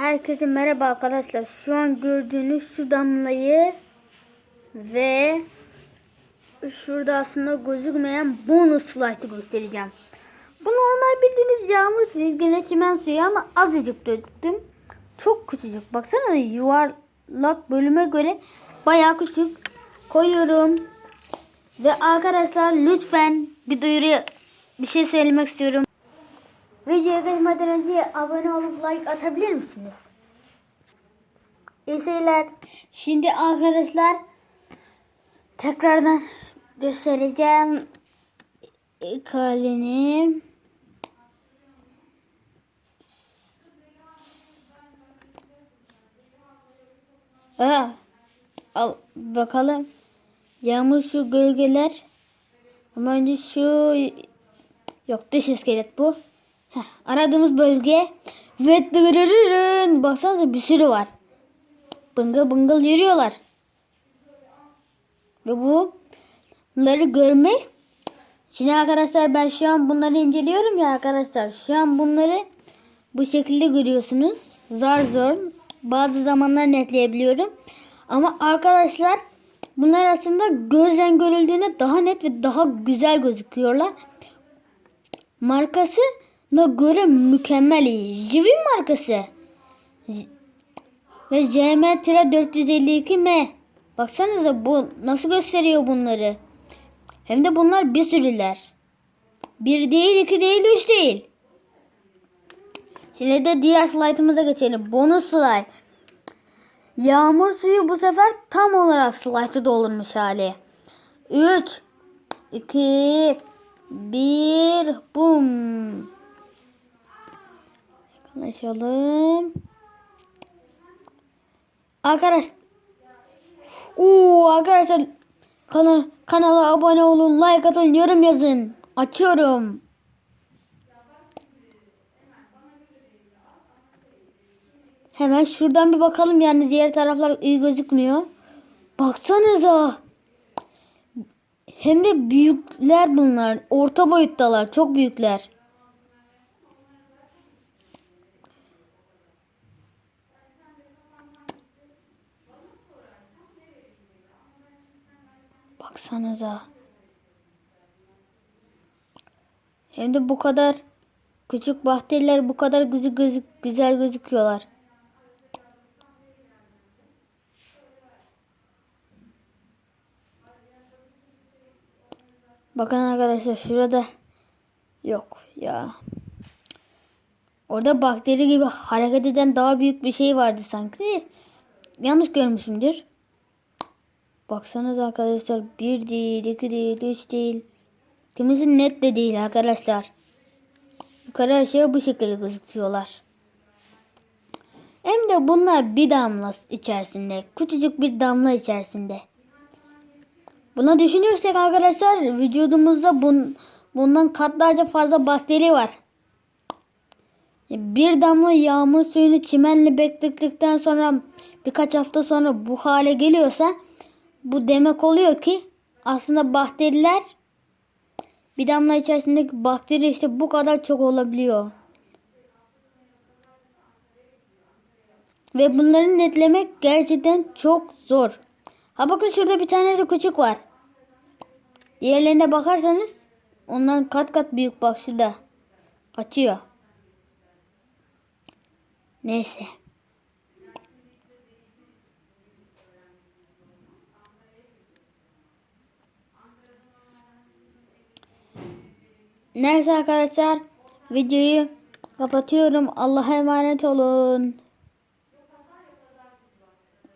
Herkese merhaba arkadaşlar. Şu an gördüğünüz şu damlayı ve şurada aslında gözükmeyen bonus slide'ı göstereceğim. Bu normal bildiğiniz yağmur suyu, güneş çimen suyu ama azıcık döktüm. Çok küçücük. Baksana yuvarlak bölüme göre bayağı küçük. Koyuyorum. Ve arkadaşlar lütfen bir duyuru bir şey söylemek istiyorum. Videoya geçmeden önce abone olup like atabilir misiniz? İyi seyirler. Şimdi arkadaşlar tekrardan göstereceğim ilk halini. Aa, al bakalım. Yağmur şu gölgeler. Ama önce şu yok dış iskelet bu. Heh, aradığımız bölge ve dırırırın. Baksanıza bir sürü var. Bıngıl bıngıl yürüyorlar. Ve bu bunları görmek Şimdi arkadaşlar ben şu an bunları inceliyorum ya arkadaşlar. Şu an bunları bu şekilde görüyorsunuz. Zar zor. Bazı zamanlar netleyebiliyorum. Ama arkadaşlar bunlar aslında gözden görüldüğünde daha net ve daha güzel gözüküyorlar. Markası na göre mükemmel iyi. Jivin markası. J- Ve JM 452M. Baksanıza bu nasıl gösteriyor bunları. Hem de bunlar bir sürüler. Bir değil, iki değil, üç değil. Şimdi de diğer slaytımıza geçelim. Bonus slide. Yağmur suyu bu sefer tam olarak slide'ı doldurmuş hali. 3 2 1 Bum. Yaklaşalım. Arkadaş. Oo arkadaşlar kanal kanala abone olun, like atın, yorum yazın. Açıyorum. Hemen şuradan bir bakalım yani diğer taraflar iyi gözükmüyor. Baksanıza. Hem de büyükler bunlar. Orta boyuttalar. Çok büyükler. Baksanıza. Hem de bu kadar küçük bakteriler bu kadar güzel, gözük, güzel gözüküyorlar. Bakın arkadaşlar şurada yok ya. Orada bakteri gibi hareket eden daha büyük bir şey vardı sanki. Yanlış görmüşümdür. Baksanız arkadaşlar bir değil, iki değil, üç değil. Kimisi net de değil arkadaşlar. Yukarı aşağı bu şekilde gözüküyorlar. Hem de bunlar bir damla içerisinde. Küçücük bir damla içerisinde. Buna düşünürsek arkadaşlar vücudumuzda bun, bundan katlarca fazla bakteri var. Bir damla yağmur suyunu çimenle beklettikten sonra birkaç hafta sonra bu hale geliyorsa bu demek oluyor ki aslında bakteriler bir damla içerisindeki bakteri işte bu kadar çok olabiliyor. Ve bunları netlemek gerçekten çok zor. Ha bakın şurada bir tane de küçük var. Diğerlerine bakarsanız ondan kat kat büyük bak şurada. Kaçıyor. Neyse. Neyse arkadaşlar videoyu kapatıyorum. Allah'a emanet olun.